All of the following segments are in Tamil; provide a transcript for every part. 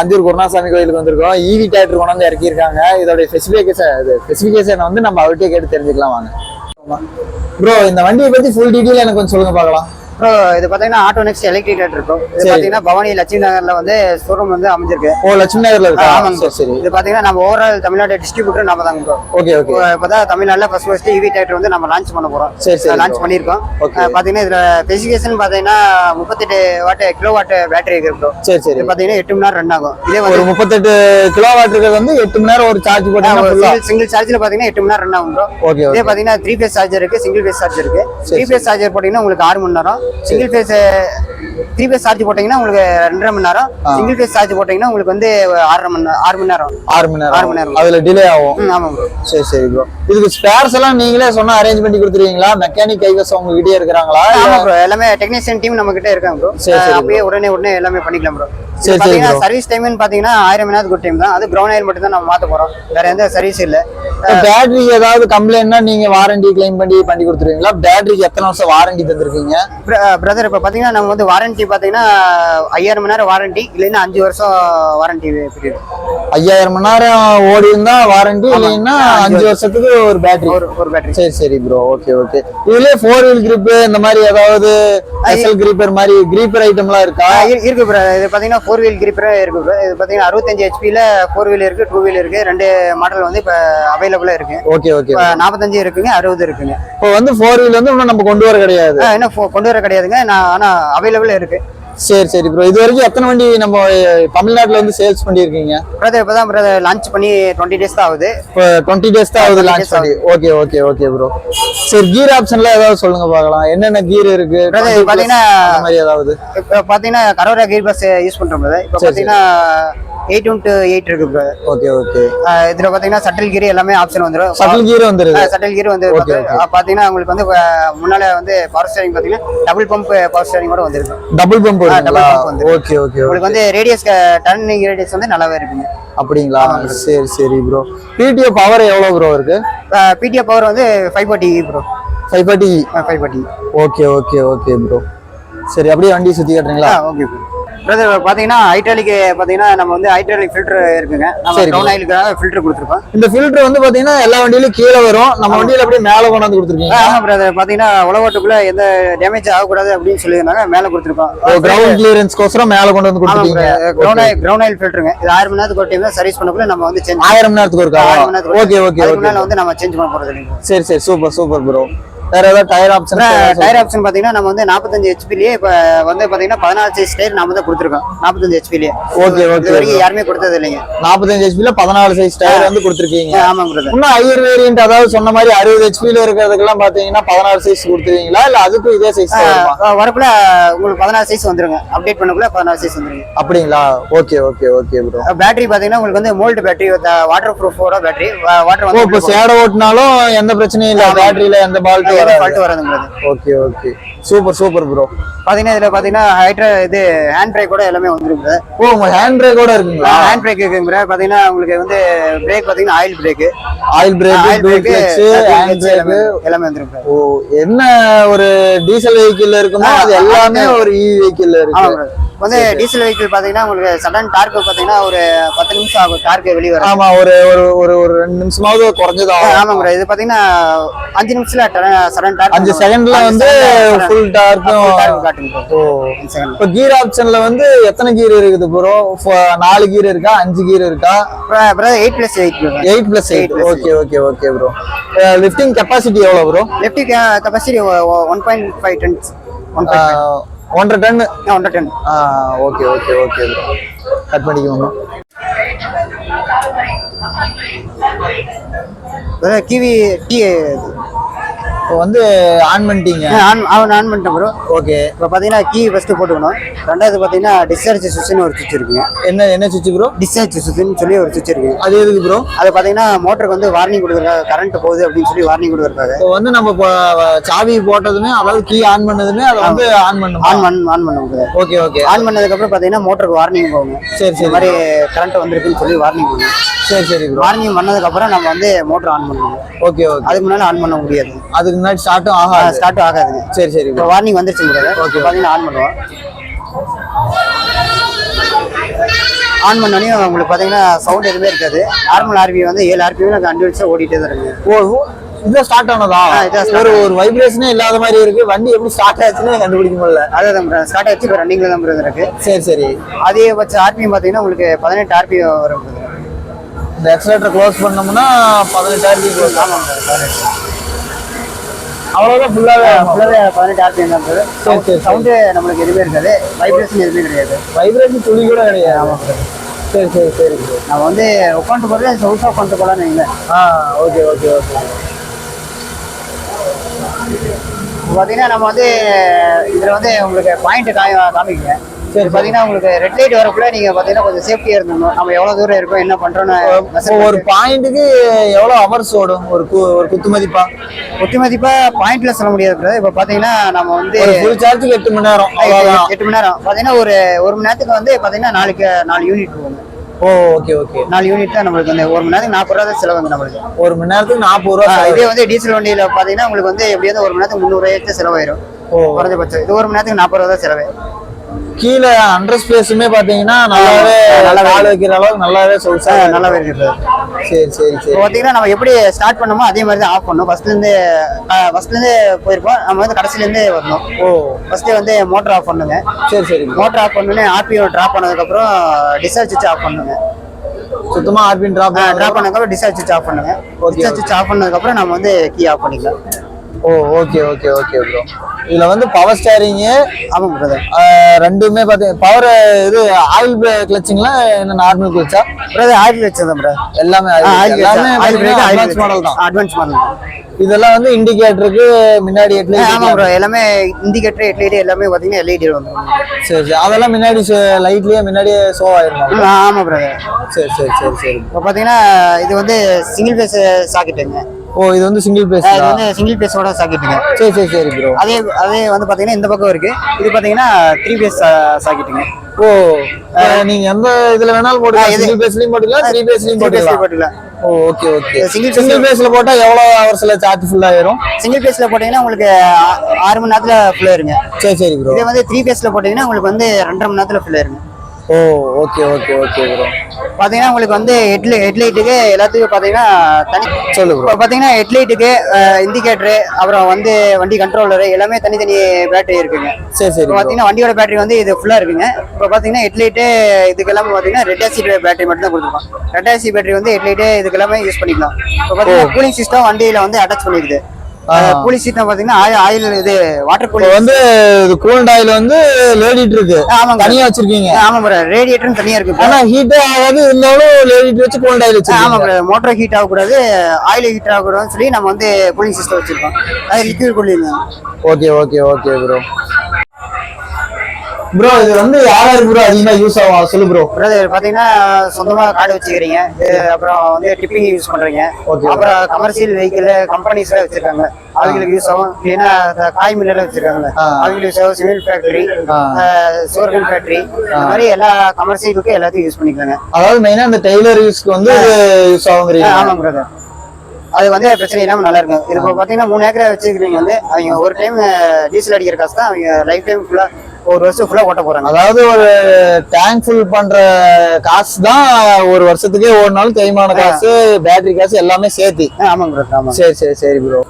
அஞ்சூர் குருணாசாமி கோயிலுக்கு வந்திருக்கோம். ஈவி தேட்டர் கொண்டாந்து இறக்கியிருக்காங்க. இதோட ஸ்பெசிஃபிகேஷன் ஸ்பெசிஃபிகேஷனை ஸ்பெசிஃபிகேஷன் வந்து நம்ம அவர்கிட்டே கேட்டு தெரிஞ்சுக்கலாம் வாங்க. ப்ரோ இந்த வண்டியை பத்தி ஃபுல் டீட்டெயில் எனக்கு கொஞ்சம் சொல்லுங்க பார்க்கலாம். ப்ரோ இது பார்த்தீங்கன்னா ஆட்டோ நெக்ஸ்ட் எலக்ட்ரிக் இருக்கும் இது. பார்த்தீங்கன்னா பவானி லட்சுமி நகர்ல வந்து ஷோரூம் வந்து அமைஞ்சிருக்கு. ஓ லட்சுமி நகர்ல இருக்கா? ஆமாங்க சரி இது பார்த்தீங்கன்னா நம்ம ஓவரால் தமிழ்நாடு டிஸ்ட்ரிபியூட்டர் நம்ம தாங்க ப்ரோ ஓகே ஓகே. இப்போதான் தமிழ்நாட்டில் ஃபர்ஸ்ட் ஃபர்ஸ்ட் இவி டிராக்டர் வந்து நம்ம லான்ச் பண்ண போறோம். சரி, சரி லான்ச். பண்ணியிருக்கோம். அஹ் பார்த்தீங்கன்னா இதுல ஸ்பெசிஃபிகேஷன் பார்த்தீங்கன்னா முப்பத்தெட்டு வாட் கிலோ வாட் பேட்டரி இருக்கு ப்ரோ சரி சரி. பார்த்தீங்கன்னா எட்டு மணி நேரம் ரன் ஆகும். இதே ஒரு முப்பத்தெட்டு கிலோ வாட்டுக்கு வந்து எட்டு மணி நேரம் ஒரு சார்ஜ் ஃபுல்லா சிங்கிள் சார்ஜில் பார்த்தீங்கன்னா எட்டு மணி நேரம் ரன் ஆகும் ப்ரோ ஓகே இதே ஓகே. பார்த்தீங்கன்னா த்ரீ ஃபேஸ் சார்ஜர் இருக்கு சிங்கிள் ஃபேஸ் சார்ஜர் இருக்கு. த்ரீ ஃபேஸ் சார்ஜர் போட்டீங்கன்னா உங்களுக்கு ஆறு மணி நேரம். Single phase three phase charge போட்டீங்கன்னா உங்களுக்கு ரெண்டரை மணி நேரம். சிங்கிள் ஃபேஸ் சார்ஜ் போட்டீங்கன்னா உங்களுக்கு வந்து ஆறரை மணி நேரம் ஆறு மணி நேரம். ஆறு மணி நேரம். ஆறு மணி நேரம். அதுல டிலே ஆகும். ஆமாம் ப்ரோ சரி சரி ப்ரோ இதுக்கு ஸ்பேர்ஸ் எல்லாம் நீங்களே சொன்னா அரேஞ்ச் பண்ணி கொடுத்துருவீங்களா? மெக்கானிக் கைவசம் உங்ககிட்டயே இருக்கிறாங்களா? ஆமா ப்ரோ எல்லாமே டெக்னீஷியன் டீம் நம்ம கிட்ட இருக்காங்க ப்ரோ சரி அப்படியே உடனே உடனே எல்லாமே பண்ணிக்கலாம் ப்ரோ சரி, பாத்தீங்கன்னா. சர்வீஸ் டைம்னு பாத்தீங்கன்னா ஆயிரம் மணி நேரத்துக்கு டைம் தான். அது கிரவுண்ட் ஆயில் மட்டும் தான் நம்ம மாத்த போறோம். வேற எந்த சர்வீஸ் இல்ல. பேட்டரி ஏதாவது கம்ப்ளைண்ட்னா நீங்க வாரண்டி கிளைம் பண்ணி பண்ணி கொடுத்துருவீங்களா? பேட்டரிக்கு எத்தனை வருஷம் வாரண்டி தந்திருக்கீங்க? பிரதர் இப்ப பாத்தீங்கன்னா நம்ம வந்து வாரண்டி பாத்தீங்கன்னா ஐயாயிரம் மணி நேரம் வாரண்டி இல்லைன்னா அஞ்சு வருஷம் வாரண்டி பீரியட் ஐயாயிரம் மணி நேரம் ஓடி இருந்தா வாரண்டி இல்லைன்னா அஞ்சு வருஷத்துக்கு ஒரு பேட்டரி ஒரு பேட்டரி சரி சரி ப்ரோ ஓகே ஓகே இதுலயே ஃபோர் வீல் grip இந்த மாதிரி ஏதாவது எஸ்எல் கிரீப்பர் மாதிரி கிரீப்பர் ஐட்டம்லாம் இருக்கா? இருக்கு ப்ரோ இது பாத்தீங்கன்னா ஃபோர் வீல் கிரிப்பர் இருக்கு ப்ரோ இது பாத்தீங்கன்னா அறுபத்தஞ்சு ஹெச்பில ஃபோர் வீல் இருக்கு டூ வீல் இருக்கு. ரெண்டு மாடல் வந்து இப்ப அவைலபிளா இருக்கு. ஓகே ஓகே நாற்பத்தஞ்சு இருக்குங்க அறுபது இருக்குங்க. இப்போ வந்து ஃபோர் வீல் வந்து இன்னும் நம்ம கொண்டு வர கிடையாது. இன்னும் கொண்டு வர கிடையாதுங்க. நான் ஆனா அவைலபிள் இருக்கு. சரி சரி ப்ரோ இது வரைக்கும் எத்தனை வண்டி நம்ம தமிழ்நாட்டுல வந்து சேல்ஸ் பண்ணியிருக்கீங்க? பிரதர் இப்பதான் பிரதர் லான்ச் பண்ணி டுவெண்ட்டி டேஸ் தான் ஆகுது. இப்போ டுவெண்ட்டி டேஸ் தான் ஆகுது 20 லான்ச் பண்ணி. ஓகே ஓகே ஓகே ப்ரோ சரி கீர் ஆப்ஷன்ல ஏதாவது சொல்லுங்க பார்க்கலாம். என்னென்ன கீர் இருக்கு? Brother, 20 plus பாத்தீங்கன்னா- அந்த மாதிரி ஏதாவது. இப்போ பாத்தீங்கன்னா கரோரா கீர் பஸ் யூஸ் பண்றோம் பிரதர் இப்போ சரி, எயிட் டு எயிட் இருக்கு பிரதர் ஓகே ஓகே இதுல பாத்தீங்கன்னா சட்டில் கீர் எல்லாமே ஆப்ஷன் வந்துடும் சட்டில் கீர் வந்துருது. சட்டில் கீர் வந்து பாத்தீங்கன்னா உங்களுக்கு வந்து முன்னால வந்து பவர் ஸ்டேரிங் பாத்தீங்கன்னா டபுள் பம்ப் பவர் ஸ்டேரிங் கூட வந்துருக்கு டபுள் பம்ப் pump வந்துருக்கு. ஓகே ஓகே உங்களுக்கு வந்து ரேடியஸ் டர்னிங் ரேடியஸ் வந்து நல்லாவே இருக்குங்க. அப்படிங்களா? சரி சரி ப்ரோ பிடிஓ பவர் எவ்வளவு ப்ரோ இருக்கு? பிடிஎஃப் பவர் வந்து five forty bro five forty five forty okay okay okay bro சரி அப்படியே வண்டி சுத்தி காட்டுறீங்களா? ஓகே ப்ரோ பிரதர் பாத்தீங்கன்னா ஹைட்ராலிக் பாத்தீங்கன்னா நம்ம வந்து ஹைட்ராலிக் ஃபில்டர் இருக்குங்க. நம்ம ப்ரௌன் ஆயிலுக்காக ஃபில்டர் கொடுத்துருக்கோம். இந்த ஃபில்டர் வந்து பாத்தீங்கன்னா எல்லா வண்டியிலும் கீழே வரும். நம்ம வண்டியில அப்படியே மேல கொண்டாந்து கொடுத்துருக்கீங்க. ஆமா பிரதர் பாத்தீங்கன்னா உலகத்துக்குள்ள எந்த டேமேஜ் ஆகக்கூடாது அப்படின்னு சொல்லியிருந்தாங்க. மேல கொடுத்துருக்கோம். கிரவுண்ட் கிளியரன்ஸ்க்கோசரம் மேல கொண்டு வந்து கொடுத்துருக்கீங்க. கிரவுண்ட் ஆயில் கிரவுண்ட் ஆயில் ஃபில்டருங்க இது ஆயிரம் மணி நேரத்துக்கு ஒரு டைம் சர்வீஸ் பண்ணக்குள்ள நம்ம வந்து சேஞ்ச் ஆயிரம் மணி நேரத்துக்கு இருக்கா ஆயிரம் நேரத்துக்கு ஓகே ஓகே ஓகே வந்து நம்ம சேஞ்ச் பண்ண போறது சரி சரி. சூப்பர் சூப்பர் ப்ரோ வேற ஏதாவது டயர் ஆப்ஷன் டயர் ஆப்ஷன் பாத்தீங்கன்னா நம்ம வந்து நாற்பத்தஞ்சு ஹெச்பிலேயே இப்ப வந்து பாத்தீங்கன்னா பதினாறு சைஸ் டயர் நாம தான் கொடுத்துருக்கோம். நாற்பத்தஞ்சு ஹெச்பிலேயே okay, இது வரைக்கும் யாருமே கொடுத்தது இல்லைங்க. நாற்பத்தஞ்சு ஹெச்பில பதினாலு சைஸ் டயர் வந்து கொடுத்துருக்கீங்க. ஆமாங்க இன்னும் ஹையர் வேரியன்ட் அதாவது சொன்ன மாதிரி அறுபது ஹெச்பில இருக்கிறதுக்கெல்லாம் பாத்தீங்கன்னா பதினாறு சைஸ் கொடுத்துருவீங்களா? இல்ல அதுக்கும் இதே சைஸ் வரக்குள்ள உங்களுக்கு பதினாறு சைஸ் வந்துருங்க. அப்டேட் பண்ணக்குள்ள பதினாறு சைஸ் வந்துருங்க. அப்படிங்களா? Okay okay okay bro battery பாத்தீங்கன்னா உங்களுக்கு வந்து மோல்டு பேட்டரி வாட்டர் ப்ரூஃபோட பேட்டரி வாட்டர் இப்போ சேட ஓட்டினாலும் எந்த பிரச்சனையும் இல்ல. பேட்டரியில எந்த பால்ட்டும் வராது fault வராதுங்கிறது okay okay super super bro பாத்தீங்கன்னா இதுல பாத்தீங்கன்னா ஹைட்ரா இது ஹேண்ட் பிரேக் கூட எல்லாமே வந்துருக்கு ஓ உங்க ஹேண்ட் பிரேக்கோட இருக்குங்களா? ஹேண்ட் பிரேக் இருக்குங்கிற பாத்தீங்கன்னா உங்களுக்கு வந்து பிரேக் பாத்தீங்கன்னா oil brake oil brake oil brake hand brake எல்லாமே வந்துருக்கு ஓ என்ன ஒரு டீசல் வெஹிக்கிள் இருக்குமோ அது எல்லாமே ஒரு இ வெஹிக்கிள் ஆமா இருக்கு. வந்து டீசல் வெஹிக்கிள் பாத்தீங்கன்னா உங்களுக்கு சடன் டார்க் பாத்தீங்கன்னா ஒரு பத்து நிமிஷம் ஆகும் டார்க் வெளியே வர ஆமா ஒரு ஒரு ஒரு ரெண்டு நிமிஷமாவது குறைஞ்சது ஆகும். ஆமாங்க. இது பாத்தீங்கன்னா அஞ்சு நிமிஷத்துல அஞ்சு செகண்ட்ல வந்து ஃபுல் டார்க்கும். இப்போ கீர் ஆப்ஷன்ல வந்து எத்தனை கீர் இருக்குது ப்ரோ நாலு கீர் இருக்கா? அஞ்சு கீர் இருக்கா? Eight plus eight bro. Eight plus eight okay okay okay bro lifting capacity எவ்வளோ bro Left capacity one point five tons one ஒன்றரை டன் ஒன்றரை டன் ஆ okay okay okay bro cut பண்ணிக்கோங்க. கிவி டீ இப்போ வந்து ஆன் பண்ணிட்டீங்க. ஆன் அவன் ஆன் பண்ணிட்டேன் ப்ரோ ஓகே இப்போ பார்த்தீங்கன்னா கீ ஃபஸ்ட்டு போட்டுக்கணும். ரெண்டாவது பார்த்தீங்கன்னா டிஸ்சார்ஜ் சுவிட்ச்னு ஒரு சுவிட்ச் இருக்குங்க என்ன என்ன சுவிட்ச் ப்ரோ டிஸ்சார்ஜ் சுவிட்ச்னு சொல்லி ஒரு சுவிட்ச் இருக்கு. அது எதுக்கு ப்ரோ அது பார்த்தீங்கன்னா மோட்டருக்கு வந்து வார்னிங் கொடுக்குறாங்க கரண்ட் போகுது அப்படின்னு சொல்லி வார்னிங் கொடுக்குறாங்க இப்போ வந்து நம்ம சாவி போட்டதுமே அதாவது கீ ஆன் பண்ணதுமே அதை வந்து ஆன் பண்ணுமா? ஆன் பண்ண ஆன் பண்ண முடியாது. ஓகே ஓகே ஆன் பண்ணதுக்கப்புறம் பார்த்தீங்கன்னா மோட்டருக்கு வார்னிங் போகுங்க சரி சரி. மாதிரி கரண்ட் வந்திருக்குன்னு சொல்லி வார்னிங் போகும் சரி சரி ப்ரோ வார்னிங் பண்ணதுக்கப்புறம் நம்ம வந்து மோட்டர் ஆன் பண்ணணும் ஓகே ஓகே அதுக்கு முன்னாடி ஆன் பண்ண முடியாது. அதுக்கு முன்னாடி ஸ்டார்ட்டும் ஆகாது. ஸ்டார்ட் ஆகாதுங்க சரி சரி இப்போ வார்னிங் வந்துருச்சு ஓகே பார்த்தீங்கன்னா ஆன் பண்ணுவோம். ஆன் பண்ணோடனே உங்களுக்கு பார்த்தீங்கன்னா சவுண்ட் எதுவுமே இருக்காது. நார்மல் ஆர்பி வந்து ஏழு ஆர்பிஎம் கண்டினியூஸாக ஓடிட்டே தான் இருக்குங்க ஓ இதான் ஸ்டார்ட் ஆனதா? ஒரு ஒரு வைப்ரேஷனே இல்லாத மாதிரி இருக்கு. வண்டி எப்படி ஸ்டார்ட் ஆச்சுன்னு கண்டுபிடிக்க முடியல. அதான் ப்ரோ ஸ்டார்ட் ஆச்சு இப்போ ரன்னிங்கில் தான் இருக்கு. சரி சரி. அதிகபட்ச ஆர்பிஎம் பார்த்தீங்கன்னா உங்களுக்கு பதினெட்டு ஆர்பிஎம் வரும். இந்த எக்ஸலேட்டர் க்ளோஸ் பண்ணோம்னா பதினெட்டாயிரத்தி க்ளோஸ் ஆமாம் brother, பதினெட்டு அவ்வளோதான் ஃபுல்லாகவே ஃபுல்லாகவே பதினெட்டு ஆர்பிஎம் தான் brother. சரி, சரி. சவுண்டு நம்மளுக்கு எதுவுமே இருக்காது. வைப்ரேஷன் எதுவுமே கிடையாது. வைப்ரேஷன் துளி கூட கிடையாது. சரி சரி சரி. நம்ம வந்து உட்காந்து போகிறது சவுஸாக உட்காந்து போகலான்னு வைங்களேன். ஆ ஓகே ஓகே ஓகே. பார்த்தீங்கன்னா நம்ம வந்து இதில் வந்து உங்களுக்கு பாயிண்ட் காமி காமிக்குங்க சரி, பார்த்தீங்கன்னா உங்களுக்கு ரெட் லைட் வரக்குள்ள நீங்கள் பார்த்தீங்கன்னா கொஞ்சம் சேஃப்டியாக இருந்தணும் நம்ம எவ்வளோ தூரம் இருக்கோம் என்ன பண்ணுறோன்னு ஒரு பாயிண்ட்டுக்கு எவ்வளோ ஹவர்ஸ் ஓடும்? ஒரு கு ஒரு குத்து மதிப்பா? ஒத்தி மதிப்பாக பாயிண்ட்ல சொல்ல முடியாது. இப்போ பார்த்தீங்கன்னா நம்ம வந்து ஒரு சார்ஜுக்கு எட்டு மணி நேரம். எட்டு மணி நேரம். பார்த்தீங்கன்னா ஒரு ஒரு மணி நேரத்துக்கு வந்து பார்த்தீங்கன்னா நாளைக்கு நாலு யூனிட் போகுங்க ஓ ஓகே ஓகே நாலு யூனிட் தான் நம்மளுக்கு வந்து ஒரு மணி நேரத்துக்கு நாற்பது ரூபா தான் செலவு வந்து நம்மளுக்கு. ஒரு மணி நேரத்துக்கு நாற்பது ரூபா. இதே வந்து டீசல் வண்டியில பார்த்தீங்கன்னா உங்களுக்கு வந்து எப்படி வந்து ஒரு மணி நேரத்துக்கு முந்நூறுவாய்க்கு செலவாயிரும். ஓ. குறைஞ்சபட்சம். இது ஒரு மணி நேரத்துக்கு நாற்பது ரூபா தான் செலவு. கீழே அண்டர் ஸ்பேஸுமே பாத்தீங்கன்னா நல்லாவே நல்லாவே கால் வைக்கிற அளவுக்கு நல்லாவே சொலுசா நல்லாவே இருக்குது. சரி சரி சரி. பார்த்தீங்கன்னா நம்ம எப்படி ஸ்டார்ட் பண்ணோமோ அதே மாதிரி தான் ஆஃப் பண்ணணும். ஃபர்ஸ்ட்லேருந்து ஃபர்ஸ்ட்லேருந்து போயிருப்போம் நம்ம வந்து கடைசிலேருந்தே வரணும். ஓ. ஃபர்ஸ்ட்டு வந்து மோட்டர் ஆஃப் பண்ணுங்க. சரி சரி. மோட்டர் ஆஃப் பண்ணோடனே ஆர்பிஓ ட்ராப் பண்ணதுக்கப்புறம் டிஸ்சார்ஜ் சுவிட்ச் ஆஃப் பண்ணுங்க. சுத்தமா ஆர்பின் டிராப் ட்ராப் பண்ணதுக்கப்புறம் டிஸ்சார்ஜ் ஆஃப் பண்ணுங்க. டிஸ்சார்ஜ் ஆஃப் பண்ணதுக்கப்புறம் நம்ம வந்து கீ ஆஃப் பண்ணிக்கலாம். ஓ ஓகே ஓகே ஓகே ப்ரோ இதுல வந்து பவர் ஸ்டேரிங் ஆமாம் பிரதர் ரெண்டுமே பாத்தீங்க பவர் இது ஆயில் கிளச்சிங்களா என்ன நார்மல் கிளச்சா பிரதர் ஆயில் வச்சதான் பிரதர் எல்லாமே ஆயில் எல்லாமே அட்வான்ஸ் மாடல் தான். அட்வான்ஸ் மாடல் தான். இதெல்லாம் வந்து இண்டிகேட்டருக்கு முன்னாடி ஆமா ஹெட்லைட் ப்ரோ எல்லாமே இண்டிகேட்டர் ஹெட்லைட் எல்லாமே பாத்தீங்கன்னா எல்இடி வந்துடும் சரி சரி. அதெல்லாம் முன்னாடி லைட்லயே முன்னாடியே ஷோ ஆயிருமா? ஆமா பிரதர் சரி சரி சரி சரி. இப்போ பாத்தீங்கன்னா இது வந்து சிங்கிள் பேஸ் சாக்கெட்டுங்க ஓ இது வந்து சிங்கிள் பேஸ் இது வந்து சிங்கிள் பேஸோட சாக்கெட்டுங்க சரி சரி சரி ப்ரோ அதே அதே வந்து பாத்தீங்கன்னா இந்த பக்கம் இருக்கு. இது பாத்தீங்கன்னா த்ரீ பேஸ் சாக்கெட்டுங்க ஓ நீங்க எந்த இதுல வேணாலும் போட்டுக்கலாம். சிங்கிள் பேஸ்லயும் போட்டுக்கலாம் த்ரீ பேஸ்லயும் போட்டுக்கலாம். போட்டுக்கலாம். ஓ ஓகே ஓகே Single சிங்கிள் பேஸ்ல போட்டா எவ்வளவு ஹவர்ஸ்ல சார்ஜ் ஃபுல் ஆயிரும்? சிங்கிள் பேஸ்ல போட்டீங்கன்னா உங்களுக்கு ஆறு மணி நேரத்துல ஃபுல் ஆயிருங்க. சரி சரி ப்ரோ இதே வந்து த்ரீ பேஸ்ல போட்டீங்கன்னா உங்களுக்கு வந்து ரெண்டரை மணி நேரத்துல ஃபுல் ஆயிருங்க. ஓ ஓகே ஓகே ஓகே ப்ரோ பாத்தீங்கன்னா உங்களுக்கு வந்து ஹெட்ல ஹெட்லைட்டுக்கு எல்லாத்துக்கும் பாத்தீங்கன்னா தனி சொல்லு ப்ரோ பார்த்தீங்கன்னா ஹெட்லைட்டுக்கு இண்டிகேட்டரு அப்புறம் வந்து வண்டி கண்ட்ரோலரு எல்லாமே தனித்தனி பேட்டரி இருக்குங்க. சரி சரி இப்போ பார்த்தீங்கன்னா வண்டியோட பேட்டரி வந்து இது ஃபுல்லாக இருக்குங்க. இப்போ பார்த்தீங்கன்னா ஹெட்லைட்டு இதுக்கு எல்லாமே பார்த்தீங்கன்னா ரெட் ஆசி பேட்டரி மட்டும் தான் கொடுத்துருக்கோம். ரெட் ஆசி பேட்டரி வந்து ஹெட்லைட்டு இதுக்கு எல்லாமே யூஸ் பண்ணிக்கலாம். இப்போ பார்த்தீங்கன்னா கூலிங் சிஸ்டம் வண்டியில் வந்து அட்டாச் பண்ணிருக்குது கூலிங் சிஸ்டம் பார்த்தீங்கன்னா ஆயில் ஆயில் இது வாட்டர் கூலிங் வந்து இது கூல்ட் ஆயில் வந்து லேடிட்டு இருக்கு. ஆமாங்க. தனியா வச்சிருக்கீங்க. ஆமாம் ப்ரோ ரேடியேட்டரும் தனியாக இருக்கு ஆனா ஹீட்டே ஆகாது இருந்தாலும் லேடிட்டு வச்சு கூல்ட் ஆயில் ஆமா வச்சிருக்கீங்க ப்ரோ மோட்டர் ஹீட் ஆகக்கூடாது ஆயில் ஹீட் ஆகக்கூடாதுன்னு சொல்லி நம்ம வந்து கூலிங் சிஸ்டம் வச்சிருக்கோம். அது liquid cooling okay okay okay bro bro இது வந்து யாராருக்கு ப்ரோ அதிகமா யூஸ் ஆகும் சொல்லு ப்ரோ பிரதர் பாத்தீங்கன்னா சொந்தமா கார்டு வச்சுக்கிறீங்க. இது அப்புறம் வந்து டிப்பிங் யூஸ் பண்றீங்க. Okay. அப்புறம் கமர்ஷியல் வெஹிக்கிள் கம்பெனிஸ்ல வச்சிருக்காங்க. அவங்களுக்கு யூஸ் ஆகும். இல்லைன்னா காய் மில்ல வச்சிருக்காங்க. அவங்களுக்கு யூஸ் ஆகும் சிவில் ஃபேக்டரி. சோர்கன் ஃபேக்டரி இந்த மாதிரி எல்லா கமர்ஷியலுக்கும் எல்லாத்தையும் யூஸ் பண்ணிக்கலாங்க. அதாவது மெயினா இந்த டெய்லர் யூஸ்க்கு வந்து யூஸ் ஆகுங்கிறீங்க. ஆமாம் பிரதர் அது வந்து பிரச்சனை இல்லாம நல்லா இருக்கும். இது இப்போ பாத்தீங்கன்னா மூணு ஏக்கரை வச்சிருக்கீங்க வந்து அவங்க ஒரு டைம் டீசல் அடிக்கிற காசு தான் அவங்க லைஃப் டைம் ஃபுல்லா ஒரு வருஷம் ஃபுல்லா ஓட்ட போறாங்க. அதாவது ஒரு டேங்க் ஃபுல் பண்ற காசு தான் ஒரு வருஷத்துக்கே ஓடினாலும் தேய்மான காசு பேட்டரி காசு எல்லாமே சேர்த்து. ஆமாங்க பிரதர் ஆமாம். சரி சரி சரி ப்ரோ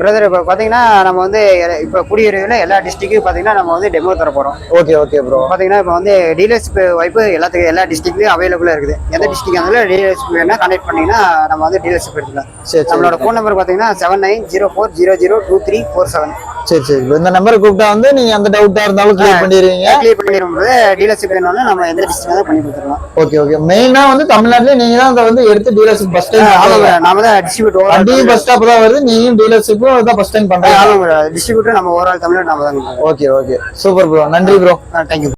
பிரதர் இப்போ பார்த்தீங்கன்னா நம்ம வந்து இப்போ குடியிருவில் எல்லா டிஸ்ட்ரிக்ட்டும் பார்த்தீங்கன்னா நம்ம வந்து டெமோ தர போகிறோம் ஓகே ஓகே ப்ரோ பார்த்தீங்கன்னா இப்போ வந்து டீலர்ஷிப் வாய்ப்பு எல்லாத்துக்கும் எல்லா டிஸ்ட்ரிக்ட்லையும் அவைலபிளாக இருக்குது. எந்த டிஸ்ட்ரிக்ட் இருந்தாலும் டீலர்ஷிப் வேணால் கனெக்ட் பண்ணிங்கன்னா நம்ம வந்து டீலர்ஷிப் எடுத்துக்கலாம். சரி சரி நம்மளோட ஃபோன் நம்பர் பார்த்தீங்கன்னா seven nine zero four zero zero two three four seven சரி சரி. இந்த நம்பரை கூப்பிட்டா வந்து நீங்க அந்த டவுட்டா இருந்தாலும் கிளியர் பண்ணிடுவீங்க. கிளியர் பண்ணிடும் போது டீலர்ஷிப் வேணும்னா நம்ம எந்த டிஸ்ட்ரிக்ட் பண்ணி கொடுத்துருவோம் ஓகே ஓகே மெயினா வந்து தமிழ்நாட்டுல நீங்க தான் அதை வந்து எடுத்து டீலர்ஷிப் ஃபர்ஸ்ட் டைம் நாம தான் டிஸ்ட்ரிபியூட் வண்டியும் பஸ் ஸ்டாப் தான் வருது நீயும் டீலர்ஷிப்பும் தான் ஃபர்ஸ்ட் டைம் பண்றீங்க. டிஸ்ட்ரிபியூட்டர் நம்ம ஓவரால் தமிழ்நாடு நாம தான் ஓகே ஓகே சூப்பர் ப்ரோ நன்றி ப்ரோ தேங்க்யூ